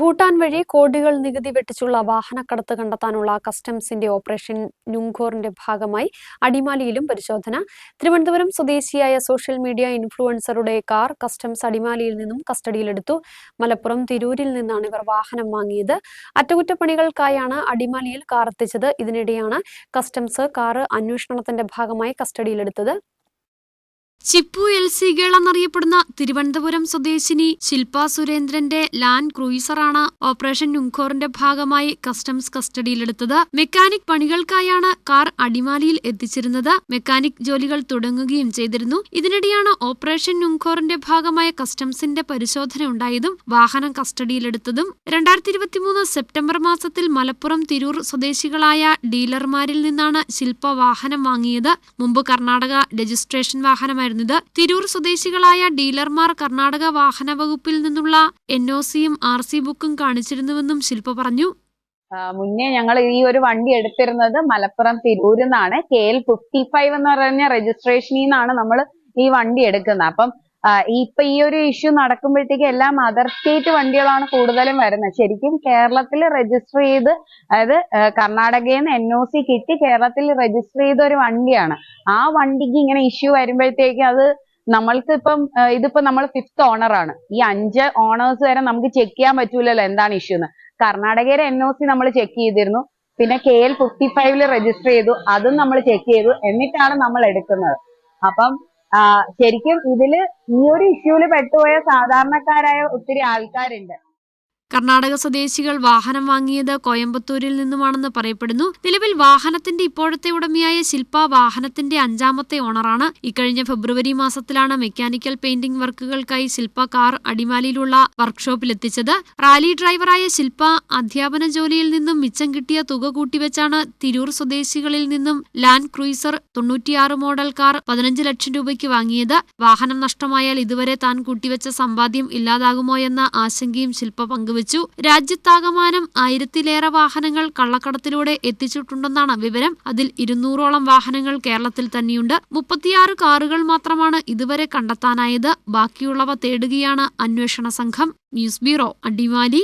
ഭൂട്ടാൻ വഴി കോടികൾ നികുതി വെട്ടിച്ചുള്ള വാഹനക്കടത്ത് കണ്ടെത്താനുള്ള കസ്റ്റംസിന്റെ ഓപ്പറേഷൻ നുങ്കോറിന്റെ ഭാഗമായി അടിമാലിയിലും പരിശോധന. തിരുവനന്തപുരം സ്വദേശിയായ സോഷ്യൽ മീഡിയ ഇൻഫ്ലുവൻസറുടെ കാർ കസ്റ്റംസ് അടിമാലിയിൽ നിന്നും കസ്റ്റഡിയിലെടുത്തു. മലപ്പുറം തിരൂരിൽ നിന്നാണ് ഇവർ വാഹനം വാങ്ങിയത്. അറ്റകുറ്റപ്പണികൾക്കായാണ് അടിമാലിയിൽ കാർ എത്തിച്ചത്. ഇതിനിടെയാണ് കസ്റ്റംസ് കാർ അന്വേഷണത്തിന്റെ ഭാഗമായി കസ്റ്റഡിയിലെടുത്തത്. ചിപ്പു എൽ സി ഗേൾ എന്നറിയപ്പെടുന്ന തിരുവനന്തപുരം സ്വദേശിനി ശില്പ സുരേന്ദ്രന്റെ ലാൻഡ് ക്രൂയിസറാണ് ഓപ്പറേഷൻ നുങ്കോറിന്റെ ഭാഗമായി കസ്റ്റംസ് കസ്റ്റഡിയിലെടുത്തത്. മെക്കാനിക് പണികൾക്കായാണ് കാർ അടിമാലിയിൽ എത്തിച്ചിരുന്നത്. മെക്കാനിക് ജോലികൾ തുടങ്ങുകയും ചെയ്തിരുന്നു. ഇതിനിടെയാണ് ഓപ്പറേഷൻ നുങ്കോറിന്റെ ഭാഗമായ കസ്റ്റംസിന്റെ പരിശോധന ഉണ്ടായതും വാഹനം കസ്റ്റഡിയിലെടുത്തതും. രണ്ടായിരത്തി ഇരുപത്തിമൂന്ന് സെപ്റ്റംബർ മാസത്തിൽ മലപ്പുറം തിരൂർ സ്വദേശികളായ ഡീലർമാരിൽ നിന്നാണ് ശില്പ വാഹനം വാങ്ങിയത്. മുമ്പ് കർണാടക രജിസ്ട്രേഷൻ വാഹനമായിരുന്നു. ഇത് തിരൂർ സ്വദേശികളായ ഡീലർമാർ കർണാടക വാഹന വകുപ്പിൽ നിന്നുള്ള എൻ ഒ സിയും ആർ സി ബുക്കും കാണിച്ചിരുന്നുവെന്നും ശില്പ പറഞ്ഞു. മുന്നേ ഞങ്ങൾ ഈ ഒരു വണ്ടി എടുത്തിരുന്നത് മലപ്പുറം തിരൂരിൽ നിന്നാണ് കെ എൽ ഫിഫ്റ്റി ഫൈവ് എന്ന് പറഞ്ഞ രജിസ്ട്രേഷനിൽ നിന്നാണ് നമ്മൾ ഈ വണ്ടി എടുക്കുന്നത്. അപ്പം ഇപ്പൊ ഈ ഒരു ഇഷ്യൂ നടക്കുമ്പോഴത്തേക്ക് എല്ലാം അതർ സ്റ്റേറ്റ് വണ്ടികളാണ് കൂടുതലും വരുന്നത്. ശരിക്കും കേരളത്തിൽ രജിസ്റ്റർ ചെയ്ത് അതായത് കർണാടകയിൽ നിന്ന് എൻ ഒ സി കിട്ടി കേരളത്തിൽ രജിസ്റ്റർ ചെയ്ത ഒരു വണ്ടിയാണ്. ആ വണ്ടിക്ക് ഇങ്ങനെ ഇഷ്യൂ വരുമ്പോഴത്തേക്ക് അത് നമ്മൾക്ക് ഇപ്പം ഇതിപ്പോ നമ്മൾ ഫിഫ്ത് ഓണർ ആണ്. ഈ അഞ്ച് ഓണേഴ്സ് വരെ നമുക്ക് ചെക്ക് ചെയ്യാൻ പറ്റൂലല്ലോ എന്താണ് ഇഷ്യൂ എന്ന്. കർണാടകയിലെ എൻ ഒ സി നമ്മൾ ചെക്ക് ചെയ്തിരുന്നു. പിന്നെ കെ എൽ ഫിഫ്റ്റി ഫൈവിൽ രജിസ്റ്റർ ചെയ്തു. അതും നമ്മൾ ചെക്ക് ചെയ്തു. എന്നിട്ടാണ് നമ്മൾ എടുക്കുന്നത്. അപ്പം ശരിക്കും ഇതിൽ ഈ ഒരു ഇഷ്യൂൽ പെട്ടുപോയ സാധാരണക്കാരായ ഒത്തിരി ആൾക്കാരുണ്ട്. കർണാടക സ്വദേശികൾ വാഹനം വാങ്ങിയത് കോയമ്പത്തൂരിൽ നിന്നുമാണെന്ന് പറയപ്പെടുന്നു. നിലവിൽ വാഹനത്തിന്റെ ഇപ്പോഴത്തെ ഉടമയായ ശില്പ വാഹനത്തിന്റെ അഞ്ചാമത്തെ ഓണറാണ്. ഇക്കഴിഞ്ഞ ഫെബ്രുവരി മാസത്തിലാണ് മെക്കാനിക്കൽ പെയിന്റിംഗ് വർക്കുകൾക്കായി ശില്പ കാർ അടിമാലിയിലുള്ള വർക്ക്ഷോപ്പിലെത്തിച്ചത്. റാലി ഡ്രൈവറായ ശില്പ അധ്യാപന ജോലിയിൽ നിന്നും മിച്ചം കിട്ടിയ തുക കൂട്ടിവെച്ചാണ് തിരൂർ സ്വദേശികളിൽ നിന്നും ലാൻഡ് ക്രൂയിസർ തൊണ്ണൂറ്റിയാറ് മോഡൽ കാർ പതിനഞ്ച് ലക്ഷം രൂപയ്ക്ക് വാങ്ങിയത്. വാഹനം നഷ്ടമായാൽ ഇതുവരെ താൻ കൂട്ടിവെച്ച സമ്പാദ്യം ഇല്ലാതാകുമോ എന്ന ആശങ്കയും ശില്പ പങ്കുവച്ചു രാജ്യത്താകമാനം ആയിരത്തിലേറെ വാഹനങ്ങൾ കള്ളക്കടത്തിലൂടെ എത്തിച്ചിട്ടുണ്ടെന്നാണ് വിവരം. അതിൽ ഇരുന്നൂറോളം വാഹനങ്ങൾ കേരളത്തിൽ തന്നെയുണ്ട്. മുപ്പത്തിയാറ് കാറുകൾ മാത്രമാണ് ഇതുവരെ കണ്ടെത്താനായത്. ബാക്കിയുള്ളവ തേടുകയാണ് അന്വേഷണ സംഘം. News bureau Adimali.